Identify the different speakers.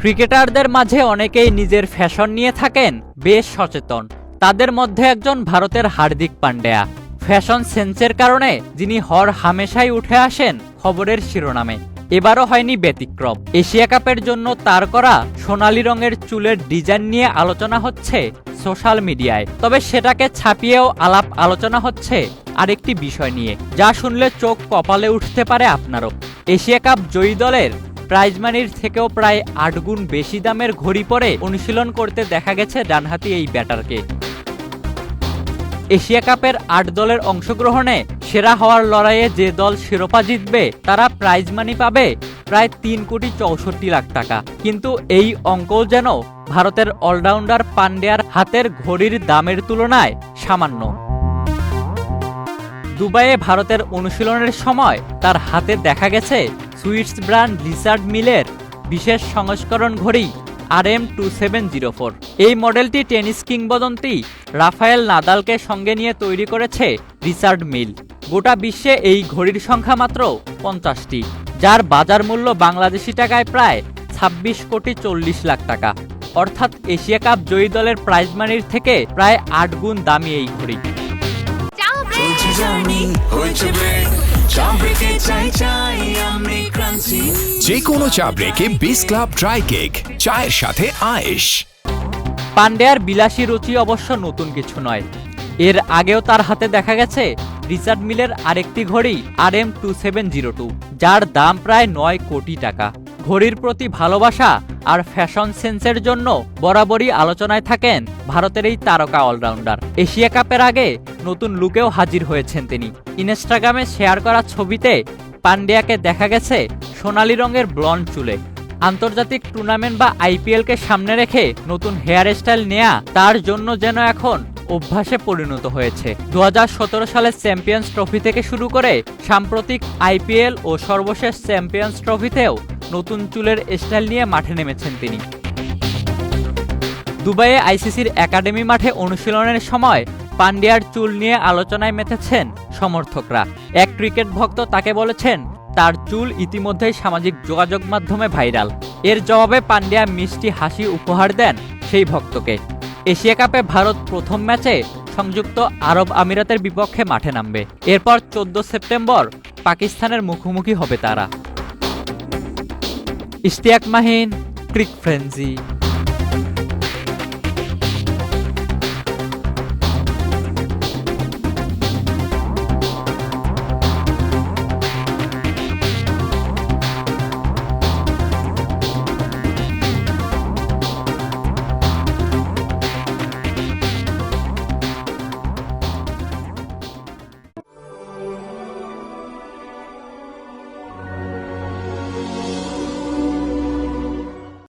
Speaker 1: ক্রিকেটারদের মাঝে অনেকেই নিজের ফ্যাশন নিয়ে থাকেন, বেশ সচেতন। তাদের মধ্যে একজন ভারতের হার্দিক পান্ডেয়া। ফ্যাশন সেন্সের কারণে যিনি হর হামেশাই উঠে আসেন খবরের শিরোনামে। এবারও হয়নি ব্যতিক্রম। এশিয়া কাপের জন্য তার করা সোনালী রঙের চুলের ডিজাইন নিয়ে আলোচনা হচ্ছে সোশ্যাল মিডিয়ায়। তবে সেটাকে ছাপিয়েও আলাপ আলোচনা হচ্ছে আরেকটি বিষয় নিয়ে। যা শুনলে চোখ কপালে উঠতে পারে আপনারও। এশিয়া কাপ জয়ী দলের প্রাইজ মানির থেকেও প্রায় আট গুণ বেশি দামের ঘড়ি পরে অনুশীলন করতে দেখা গেছে ডানহাতি এই ব্যাটারকে। এশিয়া কাপের আট দলের অংশগ্রহণে সেরা হওয়ার লড়াইয়ে যে দল শিরোপা জিতবে, তারা প্রাইজ মানি পাবে প্রায় তিন কোটি চৌষট্টি লাখ টাকা। কিন্তু এই অঙ্কও যেন ভারতের অলরাউন্ডার পান্ডিয়ার হাতের ঘড়ির দামের তুলনায় সামান্য। দুবাইয়ে ভারতের অনুশীলনের সময় তার হাতে দেখা গেছে সুইটস ব্র্যান্ড রিচার্ড মিলের বিশেষ সংস্করণ ঘড়ি R M two seven zero four. এই মডেলটি টেনিস কিংবদন্তি রাফায়েল নাদালকে সঙ্গে নিয়ে তৈরি করেছে রিচার্ড মিল। গোটা বিশ্বে এই ঘড়ির সংখ্যা মাত্র পঞ্চাশটি, যার বাজার মূল্য বাংলাদেশি টাকায় প্রায় ছাব্বিশ কোটি চল্লিশ লাখ টাকা। অর্থাৎ এশিয়া কাপ জয়ী দলের প্রাইজ মানির থেকে প্রায় আট গুণ দামি এই ঘড়ি।
Speaker 2: চলছে জানি চা ব্রেকে চাই চাই আমি ক্রান্তি।
Speaker 3: যে কোনো চা ব্রেকে বিস ক্লাব ড্রাই কেক চায়ের সাথে আয়েশ।
Speaker 1: পান্ডেয়ার বিলাসী রুচি অবশ্য নতুন কিছু নয়। এর আগেও তার হাতে দেখা গেছে রিচার্ড মিলের আরেকটি ঘড়ি R M two seven zero two যার দাম প্রায় নয় কোটি টাকা। ঘড়ির প্রতি ভালোবাসা আর ফ্যাশন সেন্সের জন্য বরাবরই আলোচনায় থাকেন ভারতের এই তারকা অলরাউন্ডার এশিয়া কাপের আগে নতুন লুকেও হাজির হয়েছেন তিনি। ইনস্টাগ্রামে শেয়ার করা ছবিতে পান্ডিয়াকে দেখা গেছে সোনালী রঙের ব্লন্ড চুলে। আন্তর্জাতিক টুর্নামেন্ট বা আইপিএলকে সামনে রেখে নতুন হেয়ার স্টাইল নেয়া তার জন্য যেন এখন অভ্যাসে পরিণত হয়েছে। দু হাজার সতেরো সালের চ্যাম্পিয়ন্স ট্রফি থেকে শুরু করে সাম্প্রতিক আইপিএল ও সর্বশেষ চ্যাম্পিয়ন্স ট্রফিতেও নতুন চুলের স্টাইল নিয়ে মাঠে নেমেছেন তিনি। দুবাইয়ে আইসিসির একাডেমি মাঠে অনুশীলনের সময় পান্ডিয়ার চুল নিয়ে আলোচনায় মেতেছেন সমর্থকরা। এক ক্রিকেট ভক্ত তাকে বলেছেন, তার চুল ইতিমধ্যেই সামাজিক যোগাযোগ মাধ্যমে ভাইরাল। এর জবাবে পান্ডিয়া মিষ্টি হাসি উপহার দেন সেই ভক্তকে। এশিয়া কাপে ভারত প্রথম ম্যাচে সংযুক্ত আরব আমিরাতের বিপক্ষে মাঠে নামবে। এরপর চোদ্দ সেপ্টেম্বর পাকিস্তানের মুখোমুখি হবে তারা। Istiak Mahin, Click Frenzy.